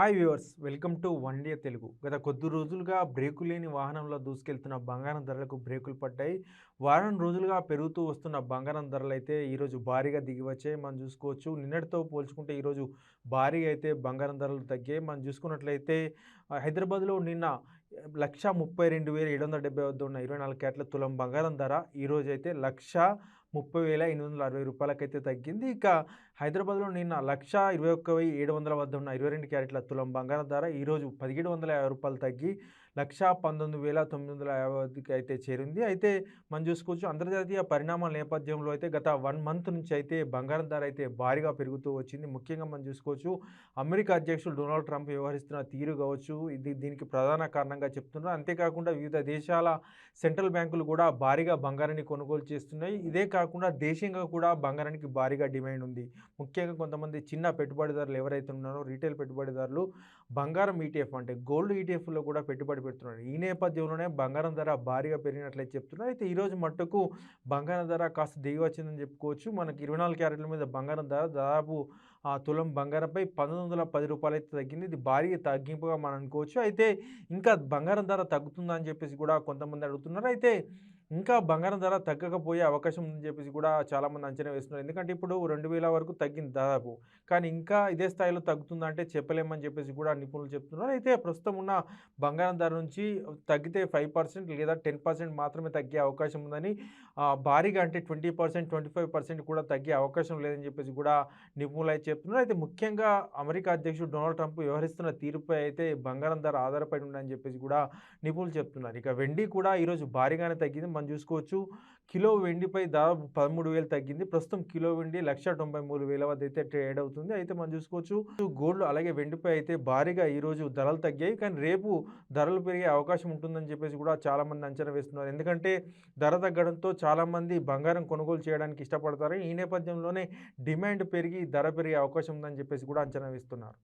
Hi viewers welcome to one day Telugu. గత కొద్ది రోజులుగా బ్రేకు లేని వాహనంలో దూసుకెళ్తున్న బంగారం ధరలకు బ్రేకులు పడ్డాయి. వారం రోజులుగా పెరుగుతూ వస్తున్న బంగారం ధరలు అయితే ఈరోజు భారీగా దిగి వచ్చాయి. మనం చూసుకోవచ్చు. నిన్నటితో పోల్చుకుంటే ఈరోజు భారీగా అయితే బంగారం ధరలు తగ్గాయి. మనం చూసుకున్నట్లయితే హైదరాబాద్లో నిన్న లక్ష ముప్పై రెండు వేల ఏడు వందల డెబ్బై వద్ద ఉన్న ఇరవై నాలుగు క్యాట్ల తులం బంగారం ధర ఈరోజు అయితే లక్ష ముప్పై వేల ఎనిమిది వందల అరవై రూపాయలకైతే తగ్గింది. ఇక హైదరాబాద్లో నిన్న లక్ష ఇరవై ఒక్క వెయ్యి ఏడు వందల వద్ద ఉన్న ఇరవై రెండు క్యారెట్ల తులం బంగారం ధర ఈరోజు పదిహేడు వందల యాభై రూపాయలు తగ్గి లక్షా పంతొమ్మిది వేల తొమ్మిది వందల యాభైకి అయితే చేరింది. అయితే మనం చూసుకోవచ్చు అంతర్జాతీయ పరిణామాల నేపథ్యంలో అయితే గత వన్ మంత్ నుంచి అయితే బంగారం ధర అయితే భారీగా పెరుగుతూ వచ్చింది. ముఖ్యంగా మనం చూసుకోవచ్చు అమెరికా అధ్యక్షుడు డొనాల్డ్ ట్రంప్ వ్యవహరిస్తున్న తీరు కావచ్చు ఇది దీనికి ప్రధాన కారణంగా చెప్తున్నారు. అంతేకాకుండా వివిధ దేశాల సెంట్రల్ బ్యాంకులు కూడా భారీగా బంగారాన్ని కొనుగోలు చేస్తున్నాయి. ఇదే కాకుండా దేశంగా కూడా బంగారానికి భారీగా డిమాండ్ ఉంది. ముఖ్యంగా కొంతమంది చిన్న పెట్టుబడిదారులు ఎవరైతే ఉన్నారో రీటైల్ పెట్టుబడిదారులు బంగారం ఈటీఎఫ్ అంటే గోల్డ్ ఈటీఎఫ్లో కూడా పెట్టుబడి పెడుతున్నాడు. ఈ నేపథ్యంలోనే బంగారం ధర భారీగా పెరిగినట్లయితే చెప్తున్నారు అయితే ఈరోజు మట్టుకు బంగారం ధర కాస్త దిగి వచ్చిందని చెప్పుకోవచ్చు. మనకి ఇరవై నాలుగు క్యారెట్ల మీద బంగారం ధర దాదాపు ఆ తులం బంగారంపై పంతొమ్మిది వందల పది రూపాయలు అయితే తగ్గింది. ఇది భారీ తగ్గింపుగా మనం అనుకోవచ్చు. అయితే ఇంకా బంగారం ధర తగ్గుతుందని చెప్పేసి కూడా కొంతమంది అడుగుతున్నారు. అయితే ఇంకా బంగారం ధర తగ్గకపోయే అవకాశం ఉందని చెప్పేసి కూడా చాలామంది అంచనా వేస్తున్నారు. ఎందుకంటే ఇప్పుడు రెండు వేల వరకు తగ్గింది దాదాపు. కానీ ఇంకా ఇదే స్థాయిలో తగ్గుతుందంటే చెప్పలేమని చెప్పేసి కూడా నిపుణులు చెప్తున్నారు. అయితే ప్రస్తుతం ఉన్న బంగారం ధర నుంచి తగ్గితే ఫైవ్ పర్సెంట్ లేదా టెన్ పర్సెంట్ మాత్రమే తగ్గే అవకాశం ఉందని భారీగా అంటే twenty percent twenty five percent కూడా తగ్గే అవకాశం లేదని చెప్పేసి కూడా నిపుణులు అయితే చెప్తున్నారు. అయితే ముఖ్యంగా అమెరికా అధ్యక్షుడు డొనాల్డ్ ట్రంప్ వ్యవహరిస్తున్న తీరుపై అయితే బంగారం ధర ఆధారపడి ఉందని చెప్పేసి కూడా నిపుణులు చెప్తున్నారు. ఇక వెండి కూడా ఈరోజు భారీగానే తగ్గింది. మనం చూసుకోవచ్చు. కిలో వెండిపై దాదాపు పదమూడు వేలు తగ్గింది. ప్రస్తుతం కిలో వెండి లక్ష తొంభై మూడు వేల వద్ద అయితే ట్రేడ్ అవుతుంది. అయితే మనం చూసుకోవచ్చు. గోల్డ్ అలాగే వెండిపై అయితే భారీగా ఈరోజు ధరలు తగ్గాయి. కానీ రేపు ధరలు పెరిగే అవకాశం ఉంటుందని చెప్పేసి కూడా చాలామంది అంచనా వేస్తున్నారు. ఎందుకంటే ధర తగ్గడంతో చాలామంది బంగారం కొనుగోలు చేయడానికి ఇష్టపడతారు. ఈ నేపథ్యంలోనే డిమాండ్ పెరిగి ధర పెరిగే అవకాశం ఉందని చెప్పేసి కూడా అంచనా వేస్తున్నారు.